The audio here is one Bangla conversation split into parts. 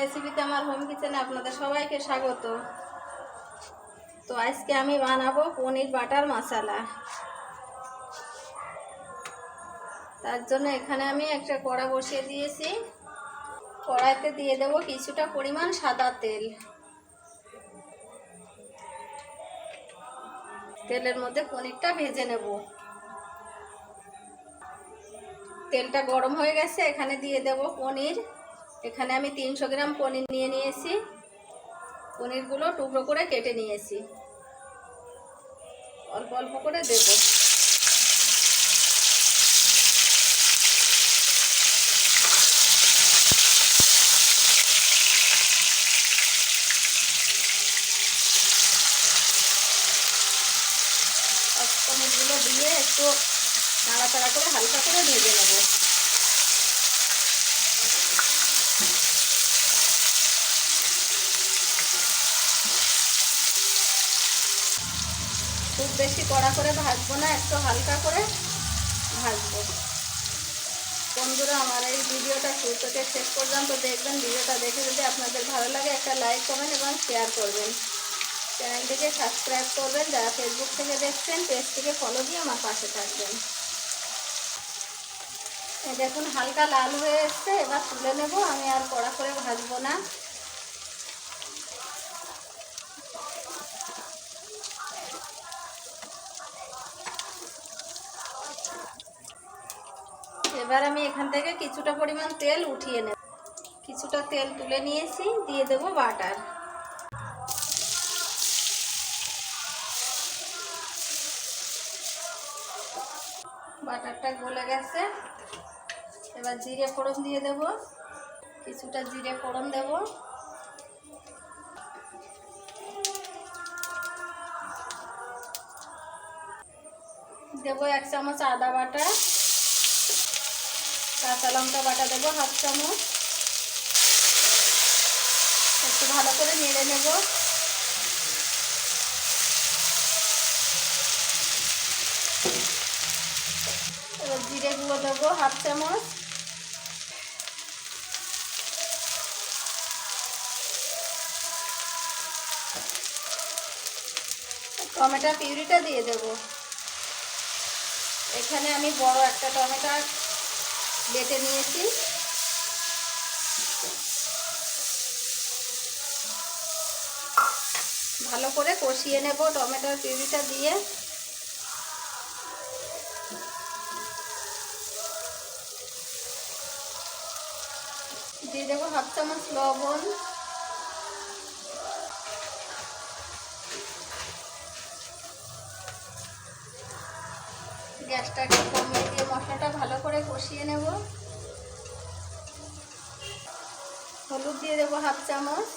রেসিপিতে আমার হোম কিচেনে আপনাদের সবাইকে স্বাগত। তো আজকে আমি বানাবো পনির বাটার মশলা। তার জন্য এখানে আমি একটা কড়া বসিয়ে দিয়েছি। কড়াইতে দিয়ে দেব কিছুটা পরিমাণ সাদা তেল। তেলের মধ্যে পনিরটা ভেজে নেব। তেলটা গরম হয়ে গেছে, এখানে দিয়ে দেব পনির। এখানে আমি তিনশো গ্রাম পনির নিয়ে নিয়েছি। পনিরগুলো টুকরো করে কেটে নিয়েছি। অল্প অল্প করে দেব। পনিরগুলো দিয়ে একটু নাড়াচাড়া করে হালকা করে ভেজে নেব। খুব বেশি কড়া করে ভাজবো না, একটু হালকা করে ভাজবো। বন্ধুরা, আমার এই ভিডিওটা শুরু থেকে শেষ পর্যন্ত দেখবেন। ভিডিওটা দেখে যদি আপনাদের ভালো লাগে, একটা লাইক করবেন এবং শেয়ার করবেন। চ্যানেলটিকে সাবস্ক্রাইব করবেন। যারা ফেসবুক থেকে দেখছেন, পেজটিকে ফলো দিয়ে আমার পাশে থাকবেন। দেখুন, হালকা লাল হয়ে এসছে। এবার তুলে নেব। আমি আর কড়া করে ভাজবো না। এবার আমি এখান থেকে কিছুটা পরিমাণ তেল উঠিয়ে নেব। কিছুটা তেল তুলে নিয়েছি, দিয়ে দেব বাটার। বাটারটা গলে গেছে। এবার জিরে ফোড়ন দিয়ে দেব। কিছুটা জিরে ফোড়ন দেব। দেবো এক চামচ আদা বাটা। কাঁচা লঙ্কা বাটা দেবো হাফ চামচ। একটু ভালো করে নেড়ে নেব। এবার জিরে গুঁড়ো দেবো হাফ চামচ। টমেটো পিউরিটা দিয়ে দেব। এখানে আমি বড় একটা টমেটো বেটে নিয়েছি। ভালো করে কষিয়ে নেব টমেটোর পিউরিটা দিয়ে। দিয়ে দেবো হাফ চামচ লবণ। গ্যাসটাকে কমিয়ে মশলাটা ভালো করে কষিয়ে নেব। হলুদ দিয়ে দেবো হাফ চামচ।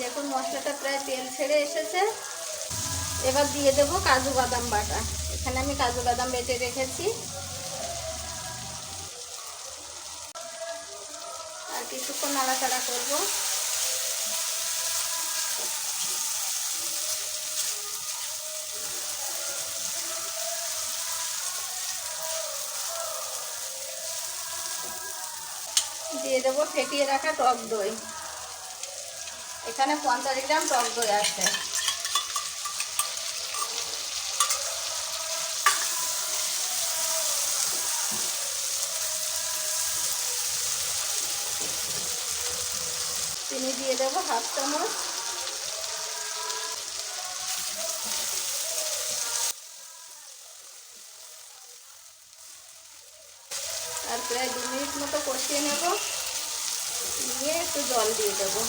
দেখুন মশলাটা প্রায় তেল ছেড়ে এসেছে। এবার দিয়ে দেবো কাজু বাদাম বাটা। এখানে আমি কাজু বাদাম বেটে রেখেছি। আর কিছুক্ষণ নাড়াচাড়া করব। দিয়ে দেবো ফেটিয়ে রাখা টক দই। এখানে পঞ্চাশ গ্রাম টক দই আছে। চিনি দিয়ে দেবো হাফ চামচ। আর প্রায় দু মিনিট মতো কষিয়ে নেব। নিয়ে একটু জল দিয়ে দেবো।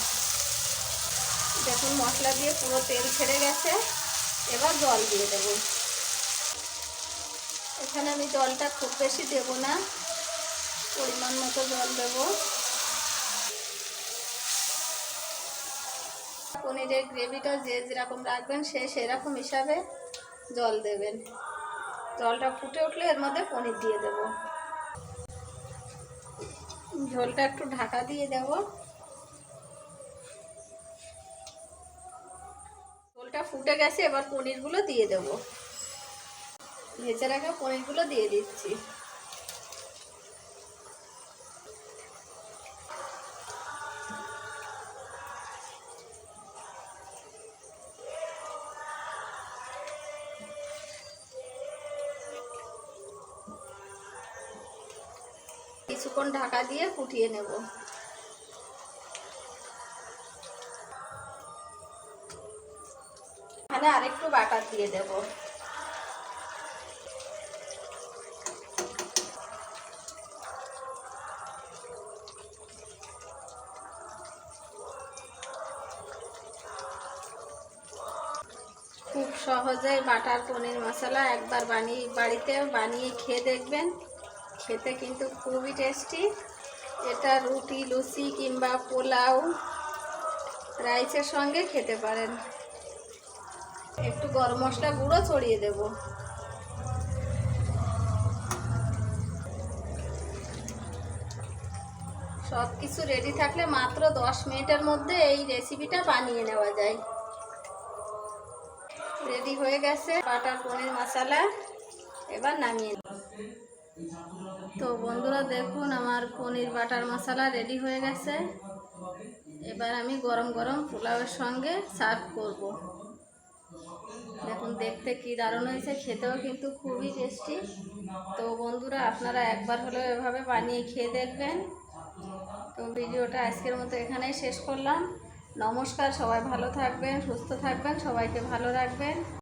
দেখুন, মশলা দিয়ে পুরো তেল ছেড়ে গেছে। এবার জল দিয়ে দেবো। এখানে আমি জলটা খুব বেশি দেব না। পরিমাণ মতো জল দেবো। পনিরের গ্রেভিটা যে যেরকম রাখবেন সে সেরকম হিসাবে জল দেবেন। জলটা ফুটে উঠলে এর মধ্যে পনির দিয়ে দেব। ঝোলটা একটু ঢাকা দিয়ে দেব। ঝোলটা ফুটে গেছে, এবার পনিরগুলো দিয়ে দেব। ভেজে রাখা পনিরগুলো দিয়ে দিচ্ছি। কিছুক্ষণ ঢাকা দিয়ে ফুটিয়ে নেব। এখানে আরেকটু বাটার দিয়ে দেব। খুব সহজে বাটার পনির মশলা একবার বানিয়ে বাড়িতে বানিয়ে খেয়ে দেখবেন। খেতে কিন্তু খুবই টেস্টি এটা রুটি, লুচি কিংবা পোলাও, রাইসের সঙ্গে খেতে পারেন। একটু গরম মশলা গুঁড়ো ছড়িয়ে দেব। সব কিছু রেডি থাকলে মাত্র দশ মিনিটের মধ্যে এই রেসিপিটা বানিয়ে নেওয়া যায়। রেডি হয়ে গেছে বাটার পনির মশলা। এবার নামিয়ে নেব। তো বন্ধুরা দেখুন, আমার পনির বাটার মশলা রেডি হয়ে গেছে। এবার আমি গরম গরম পোলাওয়ের সঙ্গে সার্ভ করব। দেখুন, দেখতে কি দারুণ হয়েছে, খেতেও কিন্তু খুবই টেস্টি তো বন্ধুরা, আপনারা একবার হলেও এভাবে বানিয়ে খেয়ে দেখবেন। তো ভিডিওটা আজকের মতো এখানেই শেষ করলাম। নমস্কার, সবাই ভালো থাকবেন, সুস্থ থাকবেন, সবাইকে ভালো রাখবেন।